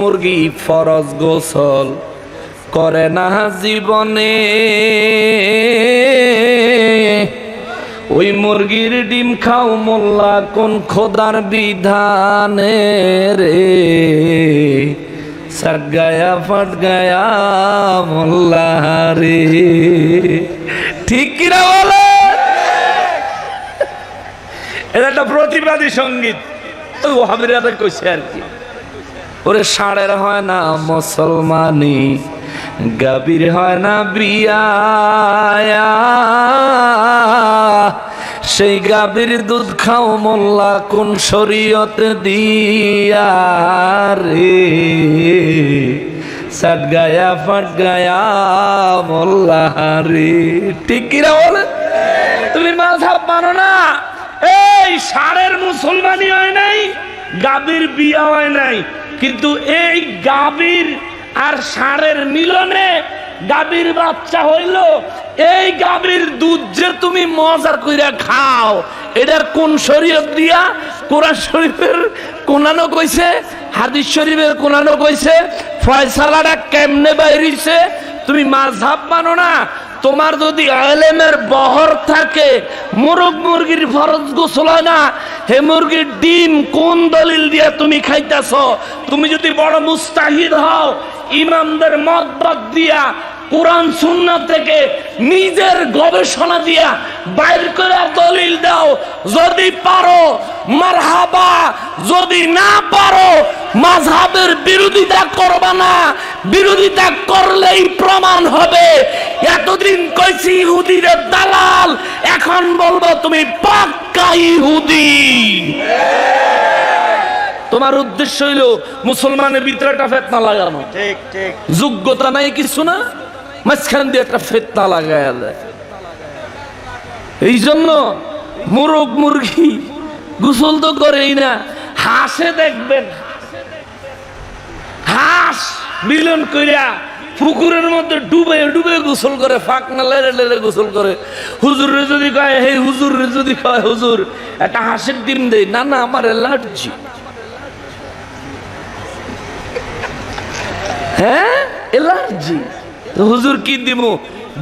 মুরগি ফরজ গোসল করে না জীবনে। ওই মুরগির ডিম খাও মোল্লা, কোন খোদার বিধানে রে? সট গায়া ফট গায়া মোল্লা রে। ঠিক কিনা বলে? এটা একটা প্রতিবাদী সংগীত। ওই ওহাবিরা কইছে আর কি। ওরে সাড়ের হয় না মুসলমানি গাবির হয় না বিয়া সেই গাবির দুধ খাও মোল্লা, কোন শরীয়ত দিয়া রে? সাট গায়া, ফাট গায়া মোল্লা রে। ঠিক কিরা বলে? তুমি মাঝাব মানো না? এই সারের মুসলমানি হয় নাই গাবির বিয়া হয় নাই। কিন্তু এই গাবির আর সারের মিলনে গাবির বাচ্চা হইল। এই গাবির দুধ যে তুমি মজা কইরা খাও, এটার কোন শরীয়ত দিয়া? কোরআন শরীফের কোনানো কইছে হাদিস শরীফের কোনানো কইছে ফয়সালাটা কেমনে বাইরিছে? তুমি মাঝহাব মানো না তোমার যদি আলেমের বহর থাকে, মুরগ মুরগির ফরজ গোসল হয় না। হে মুরগির ডিম কোন দলিল দিয়া তুমি খাইতেছ? তুমি যদি বড় মুস্তাহিদ হও, ইমামদের মত বাদ দিয়া, কোরআন সুন্না থেকে নিজের গবেষণা দিয়া বাইর করে দলিল দাও। যদি পারো, মারহাবা। যদি না পারো, মাঝহাবের বিরোধিতা করবা না। বিরোধিতা করলেই প্রমাণ হবে। এতদিন কইছি ইহুদিদের দালাল এখন বলব তুমি পাক্কা ইহুদি। তোমার উদ্দেশ্য হইল মুসলমানের ভিতরে একটা ফেতনা লাগানো। ঠিক ঠিক। যোগ্যতা নাই কিছু না মাঝখান দিয়ে একটা ফেতনা লাগায় দেয়। এই জন্য মুরগ মুরগি গোসল তো করেই না হাসে দেখবেন মিলন কইরা পুকুরের মধ্যে ডুবে ডুবে গোসল করে, ফাঁক না, লেড়ে লেড়ে গোসল করে। হুজুরে যদি কয় হে হুজুর যদি কয়, হুজুর, একটা হাঁসের ডিম দেই। না না, আমার অ্যালার্জি হ্যাঁ? অ্যালার্জি হুজুর কি দিব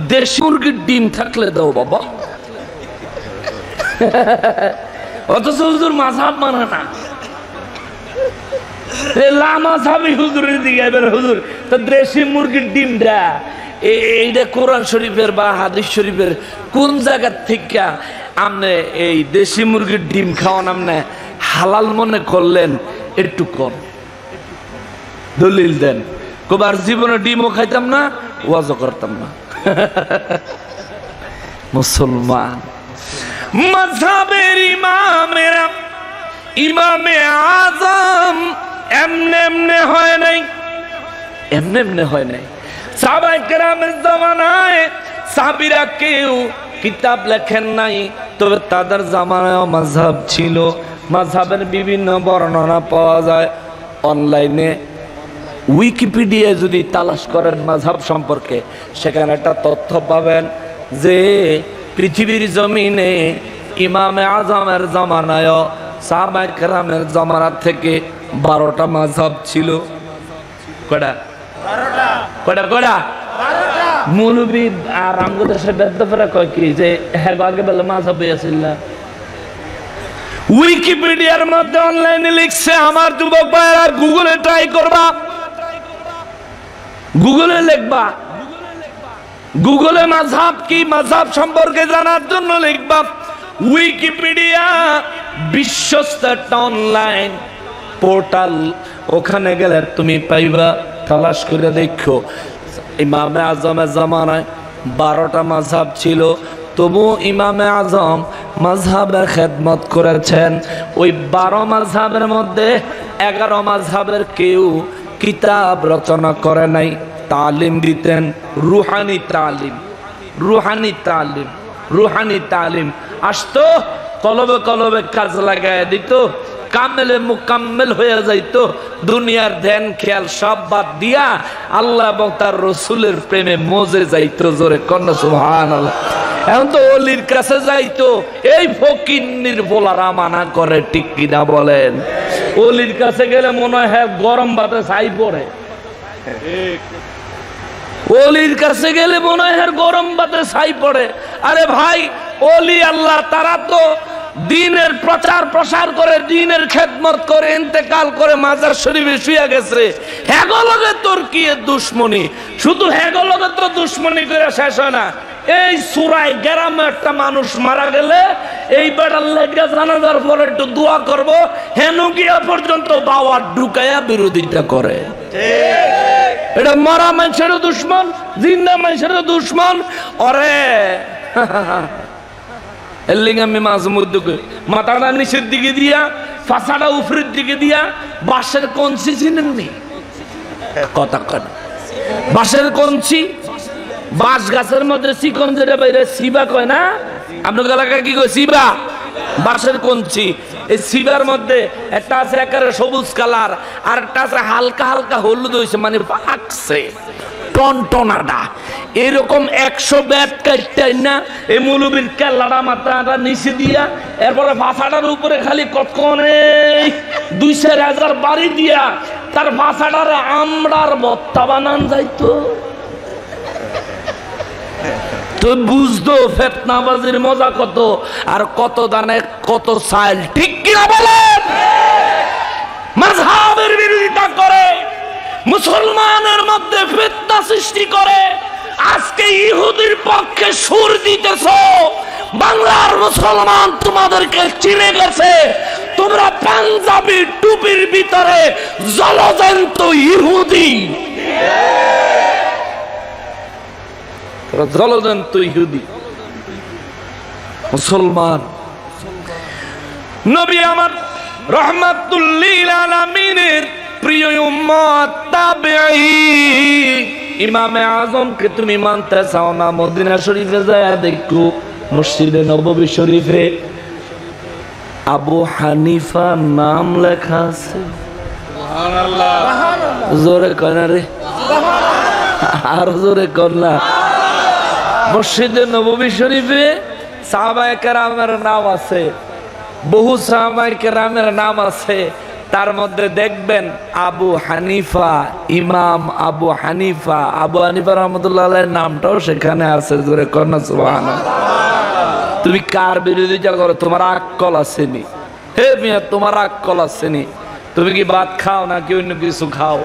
দেশি মুরগির ডিম থাকলে দাও, বাবা। অথচ হুজুর মাঝাব মানে না। লামা সাবি হুজুরের দিকে এবার হুজুর, তো দেশি মুরগির ডিমটা এইটা কোরআন শরীফের বা হাদিস শরীফের কোন জায়গার থেকে আপনি এই দেশি মুরগির ডিম খাওয়ান আপনি হালাল মনে করলেন? একটু কম দলিল দেন। কবার জীবনে ডিমও খাইতাম না, ওয়াজও করতাম না। মুসলমান। মজাবের ইমামেরা, ইমামে আজম এমনে এমনে হয় নাই। এমনে এমনে হয় নাই। সাহাবাই কেরামের জামানায় সাবিরা কেউ কিতাব লেখেন নাই, তবে তাদের জামানায় মাঝহাব ছিল। মাঝহাবের বিভিন্ন বর্ণনা পাওয়া যায়। অনলাইনে উইকিপিডিয়া যদি তালাশ করেন মাঝহাব সম্পর্কে, সেখানে একটা তথ্য পাবেন যে পৃথিবীর জমিনে ইমামে আজমের জামানায় সাহাবাই কেরামের জামানা থেকে বারোটা মাঝহাব ছিল। কটা কটা কটা মৌলবী আর আমগোদেশের বেদ্যপরা কয় কি যে হ্যাঁ আগে বেলা মাঝহাব আছিল না। উইকিপিডিয়ার মধ্যে অনলাইনে লিখছে, আমার যুবক ভাইয়েরা গুগলে ট্রাই করবা। গুগলে লিখবা। গুগলে মাঝহাব কি? মাঝহাব সম্পর্কে জানার জন্য লিখবা। উইকিপিডিয়া বিশ্বস্ত একটা অনলাইন পোর্টাল, ওখানে গেলে তুমি পাইবা, তালাশ করে দেখো। ইমামে আজমের জামানায় বারোটা মাঝহাব ছিল। তবু ইমামে আজম মাঝহাবের খেদমত করেছেন। ওই বারো মাঝহাবের মধ্যে এগারো মাঝহাবের কেউ কিতাব রচনা করে নাই। তালিম দিতেন রুহানি তালিম রুহানি তালিম রুহানি তালিম। আসতো, কলবে কলবে কাজ লাগায় দিত। কামেলে মুকাম্মেল হয়ে যাইত। দুনিয়ার ধ্যান, খেয়াল সব বাদ দিয়া আল্লাহ এবং তার রসুলের প্রেমে মজে যাইত জোরে কন্যা সুহান এখন তো অলির কাছে যাইতো। এই ফকিন্নির বলারা মানা করে, ঠিক কিনা বলেন? অলির কাছে গেলে মনে হয় হ্যাঁ গরম ভাতে ছাই পড়ে। অলির কাছে গেলে মনে হয় হ্যাঁ গরম ভাতে ছাই পড়ে। আরে ভাই, অলি আল্লাহ, তারা তো দিনের প্রচার প্রসার করে, দিনের খেদমত করে, ইন্তেকাল করে মাজার শরীফে শুয়ে গেছে। হেগলগে তোর কি দুশ্মনী? শুধু হেগলগে তো দুশ্মনী করে শেষ হয় না। এই সুরাই গ্রামে একটা মানুষ মারা গেলে, এই বেটার লেগে জানাজার পরে একটু দোয়া করব, হেনু গিয়া পর্যন্ত বাবা ঢুকাইয়া বিরোধিতা করে। এটা মরা মানুষেরও দুশ্মন, জিন্দা মানুষেরও দুশ্মন। অরে এর লিগে আমি মাঝে মধ্যে কই, মাথাটা নিচের দিকে দিয়া ফাঁসাটা উপরের দিকে দিয়া বাঁশের কঞ্চি চিনেননি কথা কন বাঁশের কঞ্চি বাঁশ গাছের মধ্যে চিকন যেটা বাইরে শিবা কয় না? আপনার এলাকায় কি কয় শিবা বাঁশের কঞ্চি। এই শিবার মধ্যে একটা আছে একেবারে সবুজ কালার আর একটা আছে হালকা হালকা হলুদ হয়েছে মানে পাকছে। টনটনাটা। এরকম একশো ব্যাট না এই মুলুবির কেল্লাটা নিচে দিয়া, এরপরে উপরে খালি কতক্ষণে হাজার বাড়ি দিয়া, তার আমরার বত্তা বানান যাইতো। তো বুঝতো ফেতনাবাজির মজা কত, আর কত দানে কত সাইল, ঠিক কিনা বলেন? মাঝহাবের বিরোধিতা করে মুসলমানের মধ্যে সৃষ্টি করে, আজকে ইহুদির পক্ষে সুর দিতেছ, বাংলার মুসলমান তোমাদেরকে চিনে গেছে, তোমরা পাঞ্জাবি টুপির ভিতরে জলজন্ত ইহুদি। জলজন্ত ইহুদি। মুসলমান। নবী আমার রহমাতুল্লিল আলামিনের প্রিয় তাবেঈ ইমামে আজমকে তুমি মানতে চাও না মদিনা শরীফে যায় দেখো মসজিদে নববী শরীফে। আবু হানিফা নাম লেখা আছে। জোরে কনা রে? আর জোরে না। মসজিদে নববী শরীফে সাহাবায়ে কেরামের নাম আছে। বহু সাহাবায়ে কেরামের নাম আছে। তার মধ্যে দেখবেন আবু হানিফা, ইমাম আবু হানিফা আবু হানিফা রহমতুল্লাহ নামটাও সেখানে আছে, জোরে কন্যা তুমি কার বিরোধিতা করো? তোমার আক্কল আসেনি। হে মিয়া, তোমার আক্কল আসেনি। তুমি কি ভাত খাও নাকি অন্য কিছু খাও?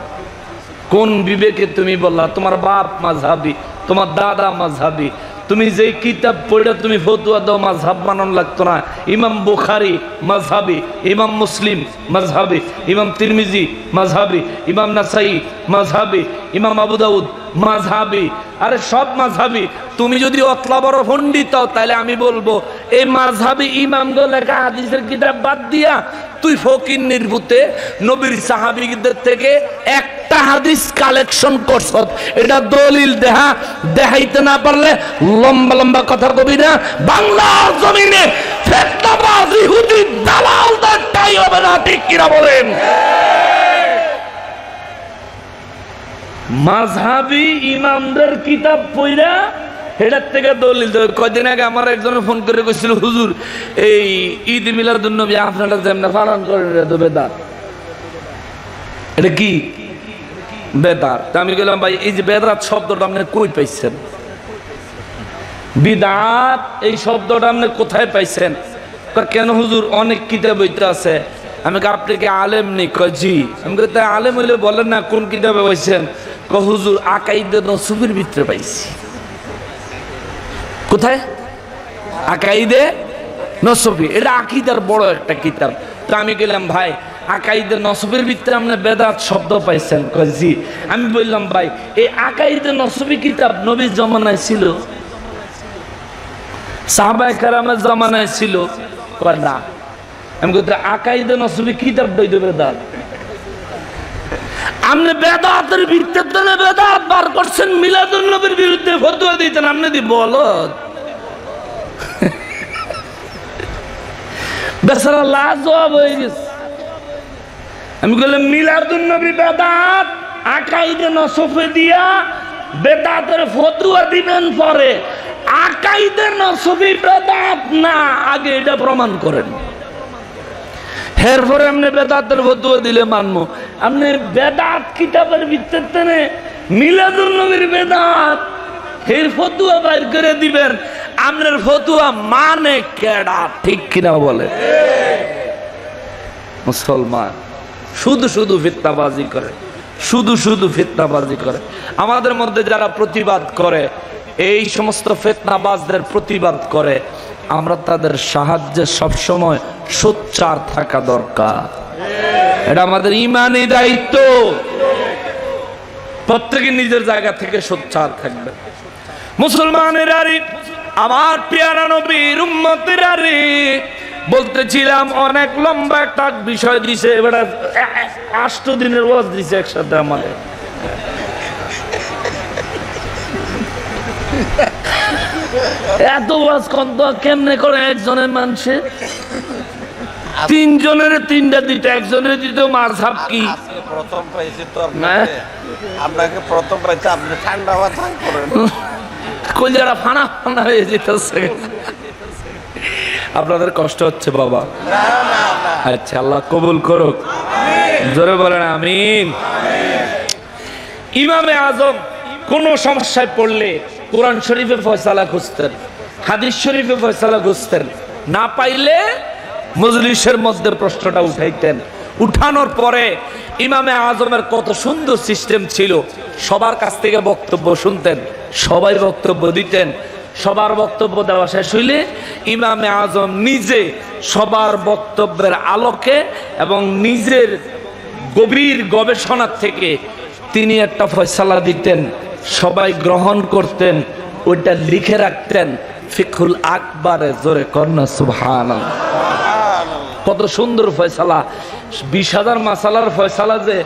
কোন বিবেকে তুমি বললা, তোমার বাপ মাঝহাবি, তোমার দাদা মাঝহাবি তুমি যে কিতাব পড়ে তুমি ফতুয়া দাও, মাঝহাব মানন লাগতো না। ইমাম বুখারি, মাঝহাবি, ইমাম মুসলিম, মাঝহাবি, ইমাম তিরমিজি, মাঝহাবি, ইমাম নাসাই, মাঝহাবি, ইমাম আবু দাউদ মাঝহাবি। আরে সব মাঝহাবি। তুমি যদি অতলা বড় পণ্ডিত হও, তাহলে আমি বলব এই মাঝহাবি ইমাম লেখা হাদিসের কিতাব বাদ দিয়া তুই ফকির নির্ভূতে নবীর সাহাবিদের থেকে একটা হাদিস কালেকশন করছ। এটা দলিল দেহা দেখাইতে না পারলে লম্বা লম্বা কথা কবি না। বাংলার জমিনে ফেতনাবাজ ইহুদি দালালদের টাই হবে না ঠিক কিনা বলেন? মাঝহাবি ইমামদের কিতাব পইরা এটার থেকে দলিল দেবে কয়দিন আগে আমার একজন ফোন করে কইছিল হুজুর এই ঈদ মিলাদুন জন্য আপনারা যেমন পালন করেন তো বেদাত। এটা কি? বেদাত। তা আমি বললাম ভাই এই যে বেদাত শব্দটা আপনি কই পাইছেন? বিদাত এই শব্দটা আপনি কোথায় পাইছেন? কেন হুজুর অনেক কিতাব বইতে আছে। আমি আপনি কি আলেম নেই। কয়, জি। আমি আলেম হইলে বলেন না কোন কিতাবে পাইছেন? ক হুজুর, আকাইদে নসুবির ভিতরে পাইছি। কোথায়? আকাইদে নসবি এটা আকিদার বড় একটা কিতাব। তো আমি গেলাম ভাই, আকাইদে নসবের ভিতরে আপনি বেদাত শব্দ পাইছেন। জি। আমি বললাম, ভাই, এই আকাইদে নসবি কিতাব নবীর জমানায় ছিল? সাহাবায়ে কারামের জমানায় ছিল। না। আমি বলতে আকাইদে নসবি কিতাব দইতে বেদাত। আপনি বেদাতের ভিত্তিতে বেদাত বার করছেন মিলাদুল নবীর বিরুদ্ধে ফতোয়া দিতেন, আপনি দি বলত বেচারা লাজ জবাব হয়ে গেছে। আমি বললাম মিলাদুল নবী বেদাত আকাইদে নসফে দিয়া বেদাতের ফতুয়া দিবেন পরে। আকাইদে নসফি বেদাত না, আগে এটা প্রমাণ করেন। এরপরে আপনি বেদাতের ফতুয়া দিলে মানবো। আপনি বেদাত কিতাবের ভিত্তিতে মিলাদুল নবীর বেদাত। এর ফতুয়া বাইর করে দিবেন। আপনার ফতুয়া মানে কেডা? ঠিক কিনা বলে? মুসলমান, শুধু শুধু ফিতনাবাজি করে। শুধু শুধু ফিতনাবাজি করে। আমাদের মধ্যে যারা প্রতিবাদ করে, এই সমস্ত ফিতনাবাজদের প্রতিবাদ করে, আমরা তাদের সাহায্যে সবসময় সোচ্চার থাকা দরকার। এটা আমাদের ইমানি দায়িত্ব। প্রত্যেকে নিজের জায়গা থেকে সোচ্চার থাকবে। মুসলমানের আরে, আমার পেয়ারা নবীর উম্মতের আরে, বলতেছিলাম অনেক লম্বা একটা বিষয় দিছে, এবার আষ্ট দিনের ওয়াজ দিছে একসাথে আমাদের এত ওয়াজ কন্ত কেমনে করে একজনের মানুষে তিনজনের তিনটা দিতে একজনের দিতে মাঝহাব কি? আজকে প্রথম পাইছি তো আপনাকে আপনাকে প্রথম পাইছি আপনি ঠান্ডা মাথা করেন। কলজারা ফানা ফানা হয়ে যেতেছে। আপনাদের কষ্ট হচ্ছে বাবা। আচ্ছা আল্লাহ কবুল করুক। জোরে বলেন আমিন। ইমামে আজম কোন সমস্যায় পড়লে কোরআন শরীফে ফয়সালা খুঁজতেন হাদিস শরীফে ফয়সালা খুঁজতেন। না পাইলে মজলিসের মধ্যে প্রশ্নটা উঠাইতেন। উঠানোর পরে ইমামে আজমের কত সুন্দর সিস্টেম ছিল। সবার কাছ থেকে বক্তব্য শুনতেন, সবাই বক্তব্য দিতেন। সবার বক্তব্য দেওয়া শেষ হইলে ইমামে আজম নিজে সবার বক্তব্যের আলোকে এবং নিজের গভীর গবেষণা থেকে তিনি একটা ফয়সালা দিতেন, সবাই গ্রহণ করতেন, ওইটা লিখে রাখতেন ফিকুল আকবারে জোরে কন্যা সুবহান কত সুন্দর ফয়সালা। বিশ হাজার মাসালার ফয়সালা যে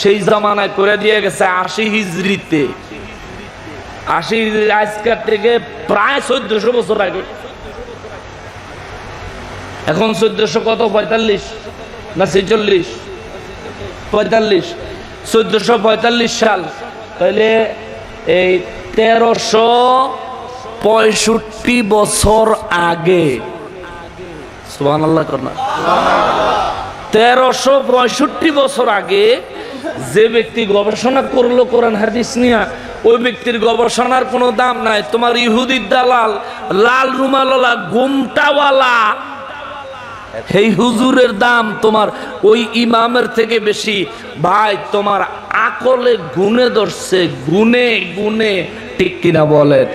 সেই জামানায় করে দিয়ে গেছে আশি হিজড়িতে। আশি আজকের থেকে প্রায় চোদ্দশো বছর আগে। এখন চোদ্দশো কত? পঁয়তাল্লিশ না ছেচল্লিশ? পঁয়তাল্লিশ। চোদ্দশো পঁয়তাল্লিশ সাল। তাহলে এই তেরোশো পঁয়ষট্টি বছর আগে তেরোশো পঁয়ষট্টি বছর আগে যে ব্যক্তি গবেষণা করল কোরআন হাদিস নিয়া, ওই ব্যক্তির গবেষণার কোনো দাম নাই। তোমার ইহুদির দালাল, লাল রুমালওয়ালা, গুমটাওয়ালা এই হুজুরের দাম, তোমার ওই ইমামের থেকে বেশি। ভাই, তোমার আকলে গুনে ধরছে গুনে গুনে ঠিক কিনা বলেন?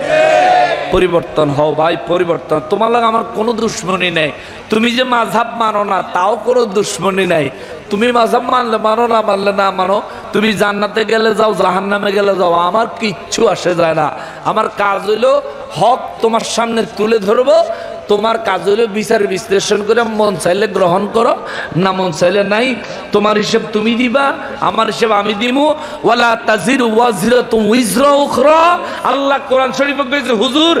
পরিবর্তন হও ভাই, পরিবর্তন। তোমার লাগে আমার কোনো দুশ্মনী নেই। তুমি যে মাঝাব মানো না, তাও কোনো দুশ্মনী নাই। তুমি মাঝাব মানলে মানো, না মানলে না মানো। তুমি জান্নাতে গেলে যাও, জাহান্নামে গেলে যাও, আমার কিচ্ছু আসে যায় না। আমার কাজ হইল হক তোমার সামনে তুলে ধরবো তোমার কাজ হলো বিচার বিশ্লেষণ করে মন চাইলে গ্রহণ করো, না মন চাইলে নাই। তোমার হিসেব তুমি দিবা, আমার হিসেব আমি দিমু। ওয়ালা তাজির ওয়াজরাতু উইজরা উখরা। আল্লাহ কোরআন শরীফে কইছে, হুজুর,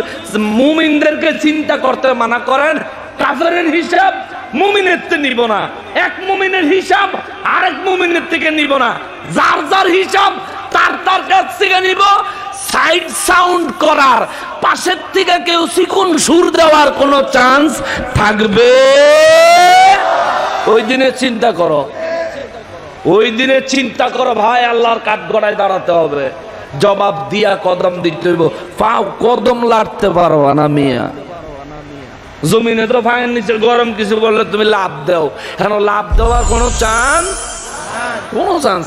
মুমিনদেরকে চিন্তা করতে মানা করেন, কাফেরের হিসাব মুমিনের নিব না। এক মুমিনের হিসাব আরেক মুমিনের থেকে নিব না। যার যার হিসাব তার তার কাছ থেকে নিব সাইড সাউন্ড করার, পাশের থেকে কেউ চিকুন সুর দেওয়ার কোনো চান্স থাকবে? ওই দিনে চিন্তা করো। ওই দিনে চিন্তা করো, ভাই, আল্লাহর কাঠ গড়ায় দাঁড়াতে হবে। জবাব দিয়া কদম দিতে হইব। পাও কদম লাড়তে পারো না, মিয়া। জমিনে তো ফাইন নিচে গরম কিছু বললে তুমি লাভ দাও। কেন লাভ দেওয়ার কোনো চান্স? কোনো চান্স